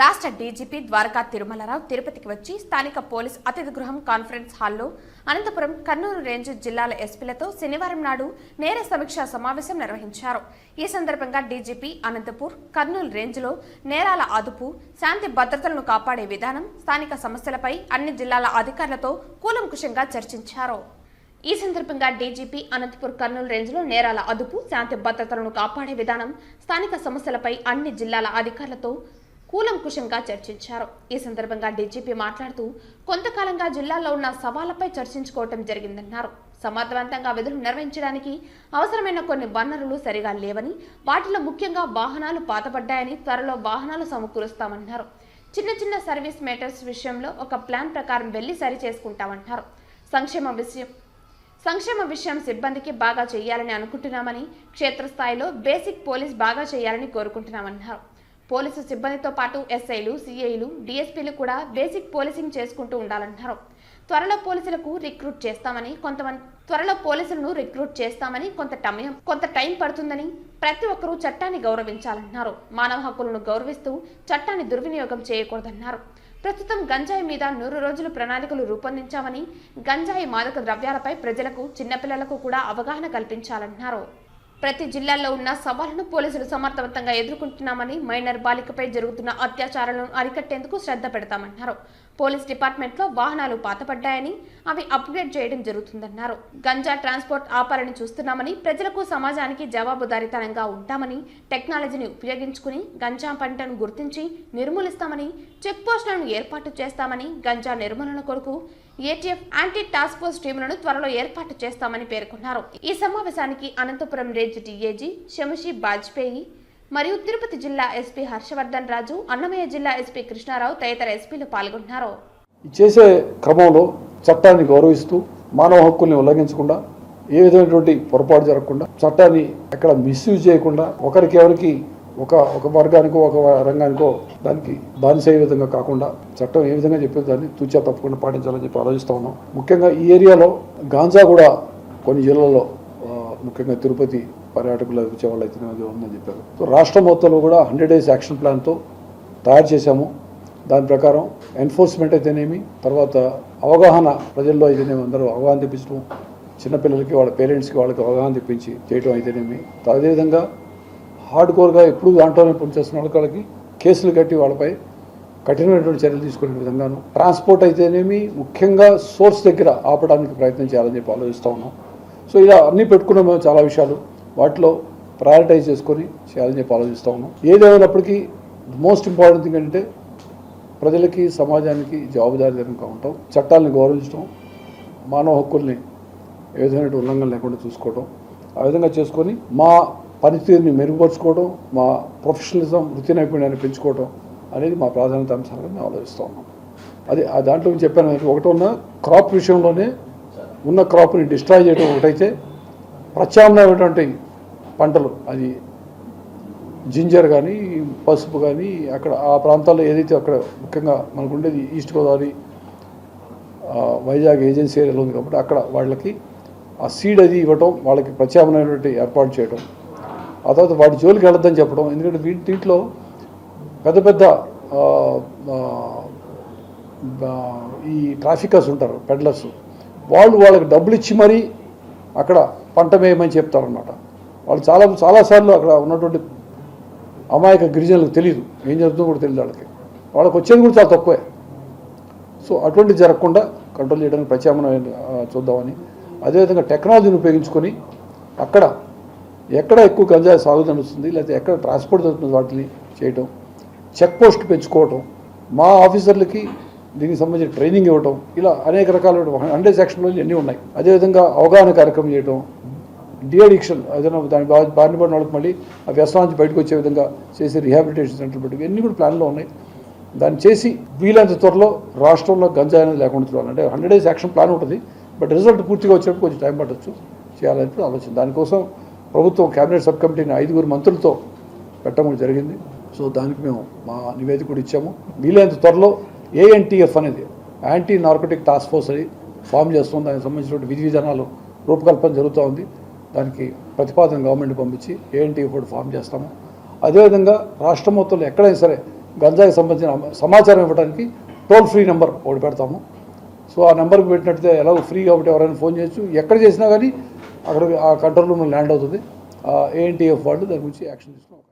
రాష్ట్ర డీజీపీ ద్వారకా తిరుమలరావు తిరుపతికి వచ్చి స్థానిక పోలీస్ అతిథి గృహం కాన్ఫరెన్స్ హాల్లో అనంతపురం కర్నూలు రేంజ్ జిల్లాల ఎస్పీలతో శనివారం నాడు నేర సమీక్షా సమావేశం నిర్వహించారు. ఈ సందర్భంగా డీజీపీ అనంతపూర్ కర్నూలు రేంజ్లో నేరాల అదుపు శాంతి భద్రతలను కాపాడే విధానం స్థానిక సమస్యలపై అన్ని జిల్లాల అధికారులతో కూలంకుషంగా చర్చించారు. ఈ సందర్భంగా డీజీపీ అనంతపూర్ కర్నూలు రేంజ్లో నేరాల అదుపు శాంతి భద్రతలను కాపాడే విధానం స్థానిక సమస్యలపై అన్ని జిల్లాల అధికారులతో కూలంకుషంగా చర్చించారు. ఈ సందర్భంగా డీజీపీ మాట్లాడుతూ కొంతకాలంగా జిల్లాలో ఉన్న సవాళ్ళపై చర్చించుకోవటం జరిగిందన్నారు. సమర్థవంతంగా విధులు నిర్వహించడానికి అవసరమైన కొన్ని వనరులు సరిగా లేవని వాటిలో ముఖ్యంగా వాహనాలు పాతపడ్డాయని త్వరలో వాహనాలు సమకూరుస్తామన్నారు. చిన్న చిన్న సర్వీస్ మేటర్స్ విషయంలో ఒక ప్లాన్ ప్రకారం వెళ్ళి సరి చేసుకుంటామన్నారు సంక్షేమ విషయం సంక్షేమ విషయం సిబ్బందికి బాగా చేయాలని అనుకుంటున్నామని క్షేత్రస్థాయిలో బేసిక్ పోలీస్ బాగా చేయాలని కోరుకుంటున్నామన్నారు. పోలీసు సిబ్బందితో పాటు ఎస్ఐలు సిఐలు డిఎస్పీలు కూడా బేసిక్ పోలీసింగ్ చేసుకుంటూ ఉండాలన్నారు త్వరలో పోలీసులకు రిక్రూట్ చేస్తామని కొంతమంది త్వరలో పోలీసులను రిక్రూట్ చేస్తామని కొంత టమయం కొంత టైం పడుతుందని ప్రతి ఒక్కరూ చట్టాన్ని గౌరవించాలన్నారు మానవ హక్కులను గౌరవిస్తూ చట్టాన్ని దుర్వినియోగం చేయకూడదన్నారు. ప్రస్తుతం గంజాయి మీద నూరు రోజులు ప్రణాళికలు రూపొందించామని గంజాయి మాదక ద్రవ్యాలపై ప్రజలకు చిన్నపిల్లలకు కూడా అవగాహన కల్పించాలన్నారు ప్రతి జిల్లాల్లో ఉన్న సవాళ్ళను పోలీసులు సమర్థవంతంగా ఎదుర్కొంటున్నామని మైనర్ బాలికపై జరుగుతున్న అత్యాచారాలను అరికట్టేందుకు శ్రద్ధ పెడతామన్నారు పోలీస్ డిపార్ట్మెంట్లో వాహనాలు పాతపడ్డాయని అవి అప్గ్రేడ్ చేయడం జరుగుతుందన్నారు. గంజా ట్రాన్స్పోర్ట్ ఆపాలని చూస్తున్నామని ప్రజలకు సమాజానికి జవాబుదారితనంగా ఉంటామని టెక్నాలజీని ఉపయోగించుకుని గంజా పంటను గుర్తించి నిర్మూలిస్తామని చెక్పోస్టులను ఏర్పాటు చేస్తామని గంజా నిర్మూలన కొరకు ఏటీఎఫ్ యాంటీ టాస్క్ ఫోర్స్ టీములను త్వరలో ఏర్పాటు చేస్తామని పేర్కొన్నారు. ఈ సమావేశానికి అనంతపురం రేంజ్ డీఏజీ శముషి బాజ్పేయి మరియు తిరుపతి జిల్లా ఎస్పీ హర్షవర్ధన్ రాజు అన్నమయ్య జిల్లా ఎస్పీ కృష్ణారావు తదితర ఎస్పీలు పాల్గొన్నారు చేసే క్రమంలో చట్టాన్ని గౌరవిస్తూ మానవ హక్కుల్ని ఉల్లంఘించకుండా ఏ విధమైనటువంటి పొరపాటు జరగకుండా చట్టాన్ని ఎక్కడ మిస్యూజ్ చేయకుండా ఒకరికెవరికి ఒక ఒక వర్గానికో ఒక రంగానికో దానికి బానిసయ్యే విధంగా కాకుండా చట్టం ఏ విధంగా చెప్పేది దాన్ని తూచా తప్పకుండా పాటించాలని చెప్పి ఆలోచిస్తూ ఉన్నాం. ముఖ్యంగా ఈ ఏరియాలో గాంజా కూడా కొన్ని జిల్లాల్లో ముఖ్యంగా తిరుపతి పర్యాటకులు వచ్చే వాళ్ళు అయితే ఉందని చెప్పారు. సో రాష్ట్ర మొత్తంలో కూడా హండ్రెడ్ డేస్ యాక్షన్ ప్లాన్తో తయారు చేశాము. దాని ప్రకారం ఎన్ఫోర్స్మెంట్ అయితేనేమి తర్వాత అవగాహన ప్రజల్లో అయితేనేమి అందరూ అవగాహన తెప్పించడం చిన్నపిల్లలకి వాళ్ళ పేరెంట్స్కి వాళ్ళకి అవగాహన తెప్పించి చేయడం అయితేనేమి అదేవిధంగా హార్డ్ కోర్గా ఎప్పుడు దాంట్లోనే పనిచేస్తున్న వాళ్ళకి కేసులు కట్టి వాళ్ళపై కఠినమైనటువంటి చర్యలు తీసుకునే విధంగాను ట్రాన్స్పోర్ట్ అయితేనేమి ముఖ్యంగా సోర్స్ దగ్గర ఆపడానికి ప్రయత్నం చేయాలని చెప్పి ఆలోచిస్తూ ఉన్నాం. సో ఇలా అన్నీ పెట్టుకున్నాం మేము చాలా విషయాలు. వాటిలో ప్రయారిటైజ్ చేసుకొని చేయాలని చెప్పి ఆలోచిస్తూ ఉన్నాం. ఏదేమైనప్పటికీ మోస్ట్ ఇంపార్టెంట్ థింగ్ అంటే ప్రజలకి సమాజానికి జవాబుదారీతనంగా ఉంటాం చట్టాలను గౌరవించడం మానవ హక్కుల్ని ఏ విధమైన ఉల్లంఘన లేకుండా చూసుకోవడం ఆ విధంగా చేసుకొని మా పనితీరుని మెరుగుపరుచుకోవడం మా ప్రొఫెషనలిజం వృత్తి నైపుణ్యాన్ని పెంచుకోవడం అనేది మా ప్రాధాన్యత అంశాలుగా మేము ఆలోచిస్తూ ఉన్నాం. అది ఆ దాంట్లో చెప్పాను ఒకటి ఉన్న క్రాప్ విషయంలోనే ఉన్న క్రాప్ని డిస్ట్రాయ్ చేయడం ఒకటైతే ప్రత్యామ్నాయమైనటువంటి పంటలు అది జింజర్ కానీ పసుపు కానీ అక్కడ ఆ ప్రాంతాల్లో ఏదైతే అక్కడ ముఖ్యంగా మనకు ఉండేది ఈస్ట్ గోదావరి వైజాగ్ ఏజెన్సీ ఏరియాలో ఉంది కాబట్టి అక్కడ వాళ్ళకి ఆ సీడ్ అది ఇవ్వటం వాళ్ళకి ప్రత్యామ్నాయమైనటువంటి ఏర్పాటు చేయడం ఆ తర్వాత వాటి జోలికి వెళ్ళొద్దని చెప్పడం. ఎందుకంటే వీటి దీంట్లో పెద్ద పెద్ద ఈ ట్రాఫికర్స్ ఉంటారు పెడ్లర్స్. వాళ్ళు వాళ్ళకి డబ్బులు ఇచ్చి మరీ అక్కడ పంట వేయమని చెప్తారన్నమాట. వాళ్ళు చాలా చాలాసార్లు అక్కడ ఉన్నటువంటి అమాయక గిరిజనులకు తెలియదు ఏం జరుగుతుందో కూడా తెలియదు వాళ్ళకి. వాళ్ళకి వచ్చేది కూడా చాలా తక్కువే. సో అటువంటి జరగకుండా కంట్రోల్ చేయడానికి ప్రత్యామ్నాయం చూద్దామని. అదేవిధంగా టెక్నాలజీని ఉపయోగించుకొని అక్కడ ఎక్కడ ఎక్కువ గంజాయి సాగు జరుగుతుంది లేకపోతే ఎక్కడ ట్రాన్స్పోర్ట్ జరుగుతుంది వాటిని చేయటం చెక్ పోస్ట్ పెంచుకోవటం మా ఆఫీసర్లకి దీనికి సంబంధించిన ట్రైనింగ్ ఇవ్వటం ఇలా అనేక రకాల హండ్రెడ్ సెక్షన్లో అన్నీ ఉన్నాయి. అదేవిధంగా అవగాహన కార్యక్రమం చేయటం డిఎడిక్షన్ ఏదైనా దాని బారిన పడిన వాళ్ళకి మళ్ళీ ఆ వ్యసనం నుంచి బయటకు వచ్చే విధంగా చేసి రిహాబిలిటేషన్ సెంటర్ పెట్టి ఇవన్నీ కూడా ప్లాన్లో ఉన్నాయి. దాన్ని చేసి వీలైనంత త్వరలో రాష్ట్రంలో గంజాయి అనేది లేకుండా చూడాలంటే హండ్రెడ్ డేస్ యాక్షన్ ప్లాన్ ఉంటుంది. బట్ రిజల్ట్ పూర్తిగా వచ్చేటప్పుడు కొంచెం టైం పట్టొచ్చు. చేయాలని ఆలోచన. దానికోసం ప్రభుత్వం కేబినెట్ సబ్ కమిటీని ఐదుగురు మంత్రులతో పెట్టడం జరిగింది. సో దానికి మేము మా నివేదిక కూడా ఇచ్చాము. వీలైనంత త్వరలో ఏఎన్టీఎఫ్ అనేది యాంటీ నార్కోటిక్ టాస్క్ ఫోర్స్ అని ఫామ్ చేస్తుంది. దానికి సంబంధించినటువంటి విధి విధానాలు రూపకల్పన జరుగుతూ ఉంది. దానికి ప్రతిపాదన గవర్నమెంట్ పంపించి ఏఎన్టీఎఫ్ కూడా ఫామ్ చేస్తాము. అదేవిధంగా రాష్ట్రం మొత్తంలో ఎక్కడైనా సరే గంజాయికి సంబంధించిన సమాచారం ఇవ్వడానికి టోల్ ఫ్రీ నెంబర్ ఒకటి పెడతాము. సో ఆ నెంబర్కి పెట్టినట్టే ఎలాగో ఫ్రీ కాబట్టి ఎవరైనా ఫోన్ చేయొచ్చు. ఎక్కడ చేసినా కానీ అక్కడ ఆ కంట్రోల్ రూమ్ ల్యాండ్ అవుతుంది. ఏఎన్టీఎఫ్ వాళ్ళు దాని గురించి యాక్షన్ తీసుకున్నాం